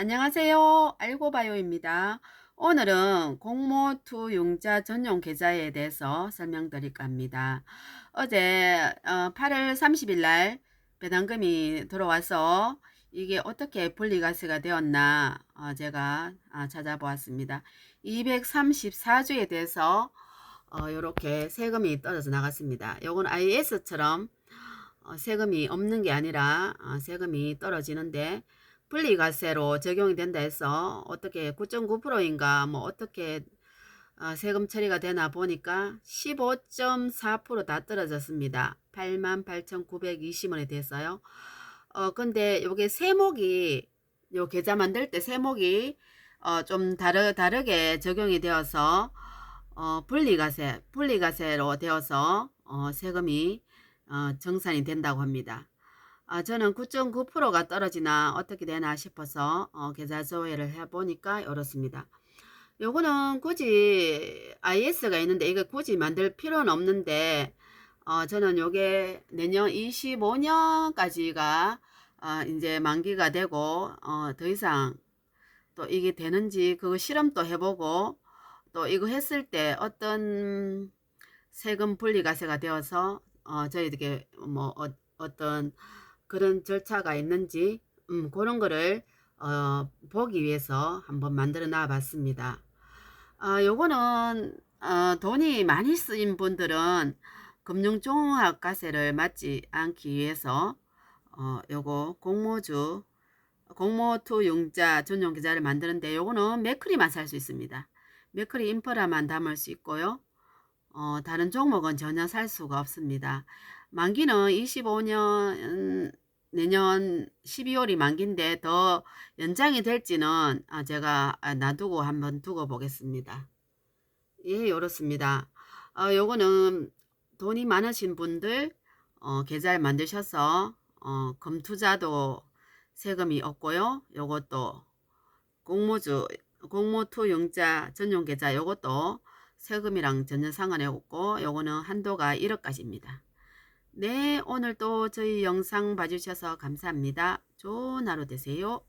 안녕하세요. 알고바요입니다. 오늘은 공모투 융자 전용 계좌에 대해서 설명드릴까 합니다. 어제 8월 30일 날 배당금이 들어와서 이게 어떻게 분리가세가 되었나 어, 제가 아, 찾아보았습니다. 234주에 대해서 이렇게 세금이 떨어져 나갔습니다. 요건 IS처럼 어, 세금이 없는 게 아니라 어, 세금이 떨어지는데 분리과세로 적용이 된다 해서 어떻게 9.9%인가 뭐 어떻게 어, 세금 처리가 되나 보니까 15.4%다 떨어졌습니다. 88,920원이 됐어요. 어 근데 요게 세목이 요 계좌 만들 때 세목이 어 좀 다르 다르게 적용이 되어서 어 분리과세 분리과세로 되어서 어 세금이 어 정산이 된다고 합니다. 아, 저는 9.9%가 떨어지나 어떻게 되나 싶어서 어, 계좌 조회를 해보니까 이렇습니다. 요거는 굳이 IS가 있는데 이거 굳이 만들 필요는 없는데 어, 저는 요게 내년 25년까지가 어, 이제 만기가 되고 어, 더 이상 또 이게 되는지 그거 실험도 해보고 또 이거 했을 때 어떤 세금 분리가세가 되어서 어, 저희들께 뭐 어, 어떤 그런 절차가 있는지 음, 그런 거를 어, 보기 위해서 한번 만들어 놔 봤습니다. 어, 요거는 어, 돈이 많이 쓰인 분들은 금융종합 과세를 맞지 않기 위해서 어, 요거 공모주 공모투 융자 전용 계좌를 만드는데 요거는 맥크리만 살 수 있습니다. 맥크리 인프라만 담을 수 있고요. 어, 다른 종목은 전혀 살 수가 없습니다. 만기는 25년 내년 12월이 만기인데 더 연장이 될지는 아, 제가 놔두고 한번 두고 보겠습니다. 예, 이렇습니다. 어, 요거는 돈이 많으신 분들 어, 계좌를 만드셔서 어, 금투자도 세금이 없고요. 요것도 공모주 공모투 용자 전용 계좌 요것도 세금이랑 전혀 상관이 없고 요거는 한도가 1억까지입니다. 네, 오늘 또 저희 영상 봐주셔서 감사합니다. 좋은 하루 되세요.